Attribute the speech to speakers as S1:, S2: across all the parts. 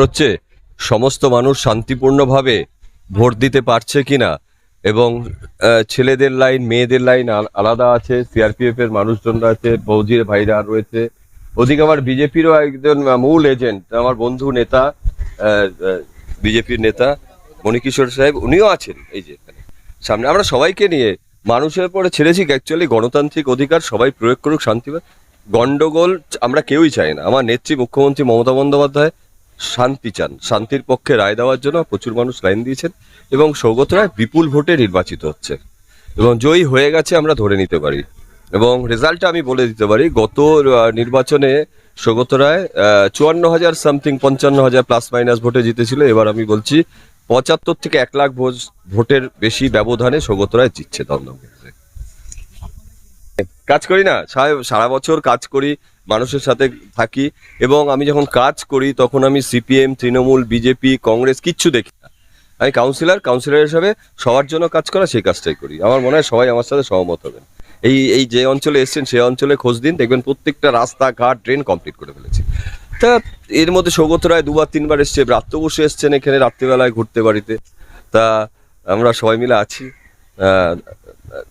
S1: হচ্ছে, সমস্ত মানুষ শান্তিপূর্ণভাবে ভোট দিতে পারছে কিনা এবং ছেলেদের লাইন, মেয়েদের লাইন আলাদা আছে সিআরপিএফ এর মানুষজনরা আছে ফৌজির ভাইরা রয়েছে। ওদিকে আমার বিজেপিরও একজন মূল এজেন্ট, আমার বন্ধু নেতা বিজেপির নেতা মণিকিশোর সাহেব, উনিও আছেন এই যে সামনে আমরা সবাইকে নিয়ে, মানুষের পরে ছেড়েছি অ্যাকচুয়ালি গণতান্ত্রিক অধিকার সবাই প্রয়োগ করুক, শান্তি গন্ডগোল আমরা কেউই চাই না। আমার নেত্রী মুখ্যমন্ত্রী মমতা বন্দ্যোপাধ্যায় শান্তি চান। শান্তির পক্ষে রায় দেওয়ার জন্য প্রচুর মানুষ লাইন দিয়েছেন এবং সৌগত রায় বিপুল ভোটে নির্বাচিত হচ্ছে। এবং জয়ী হয়ে গেছে আমরা ধরে নিতে পারি। এবং রেজাল্টটা আমি বলে দিতে পারি, গত নির্বাচনে সৌগত রায় চুয়ান্ন হাজার সামথিং পঞ্চান্ন হাজার প্লাস মাইনাস ভোটে জিতেছিল। এবার আমি বলছি পঁচাত্তর থেকে এক লাখ ভোটের বেশি ব্যবধানে সৌগত রায় জিতছে দমদম কাজ করি না সারা বছর কাজ করি মানুষের সাথে থাকি এবং আমি যখন কাজ করি, তখন আমি সিপিএম, তৃণমূল, বিজেপি, কংগ্রেস কিচ্ছু দেখি না। আমি কাউন্সিলর কাউন্সিলর হিসাবে সবার জন্য কাজ করা সেই কাজটাই করি। আমার মনে হয় সবাই আমার সাথে সহমত হবেন। এই এই যে অঞ্চলে এসছেন সেই অঞ্চলে খোঁজ দিন, দেখবেন প্রত্যেকটা রাস্তা ঘাট ট্রেন কমপ্লিট করে ফেলেছি। তা এর মধ্যে সৌগত রায় দুবার, তিনবার এসছে রাত্র বসে এসছেন এখানে, রাত্রিবেলায় ঘুরতে বাড়িতে। তা আমরা সবাই মিলে আছি।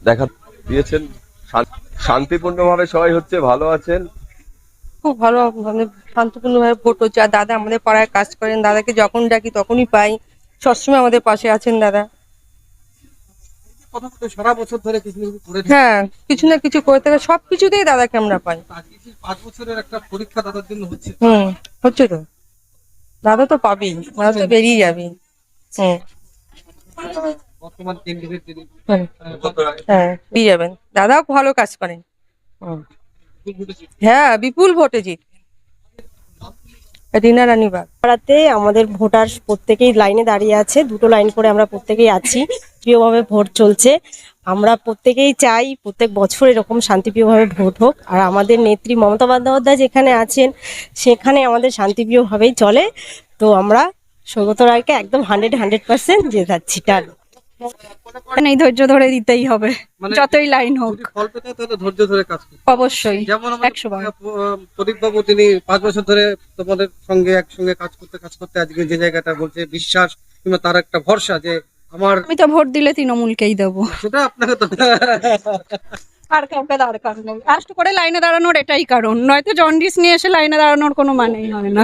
S1: দেখা দিয়েছেন। শান্তিপূর্ণভাবে সবাই হচ্ছে ভালো আছেন।
S2: খুব ভালো মানে শান্তপূর্ণভাবে ভোট হচ্ছে। আর দাদা আমাদের পাড়ায় কাজ করেন দাদাকে যখন ডাকি তখনই পাই। সবসময় আমাদের পাশে আছেন দাদা।
S3: সারা বছর ধরে কিছু না কিছু করে
S2: হ্যাঁ কিছু না কিছু করে থাকে সব কিছুতেই দাদাকে আমরা পাই।
S3: পাঁচ বছরের একটা পরীক্ষা দাদার জন্য হচ্ছে।
S2: হুম হচ্ছে তো। দাদা তো পাবেই দাদা তো বেরিয়ে যাবে হুম। হ্যাঁ বেরিয়ে যাবেন। দাদাও ভালো কাজ করেন। হুম। হ্যাঁ বিপুল ভোটে জিত। রিনা রানীবাগ।
S4: পাড়াতে আমাদের ভোটার প্রত্যেকেই লাইনে দাঁড়িয়ে আছে, দুটো লাইন করে আমরা প্রত্যেকেই আছি, প্রিয়ভাবে ভোট চলছে। আমরা প্রত্যেকেই চাই প্রত্যেক বছর এরকম শান্তিপ্রিয়ভাবে ভোট হোক, আর আমাদের নেত্রী মমতা বন্দ্যোপাধ্যায় যেখানে আছেন, সেখানে আমাদের শান্তিপ্রিয়ভাবেই চলে। তো আমরা সৌগত রায়কে একদম হান্ড্রেড হান্ড্রেড পার্সেন্ট জেতাচ্ছি টান।
S5: নেই ধৈর্য ধরে দিতেই হবে।
S3: মানে
S5: যতই লাইন হোক।
S3: ফল পেতে তাহলে ধৈর্য ধরে কাজ করতে
S5: অবশ্যই
S3: যেমন
S5: একশো
S3: প্রদীপ বাবু তিনি পাঁচ বছর ধরে তোমাদের সঙ্গে একসঙ্গে কাজ করতে কাজ করতে আজকে যে জায়গাটা বলছে বিশ্বাস কিংবা তার একটা ভরসা যে আমার
S5: আমি তো ভোট দিলে তৃণমূলকেই দেবো।
S3: সেটা আপনাকে তো
S5: আর কাউকে দরকার নেই। আষ্ট করে লাইনে দাঁড়ানোর এটাই কারণ। নয়তো জন্ডিস নিয়ে এসে লাইনে দাঁড়ানোর কোনো মানেই হয় না।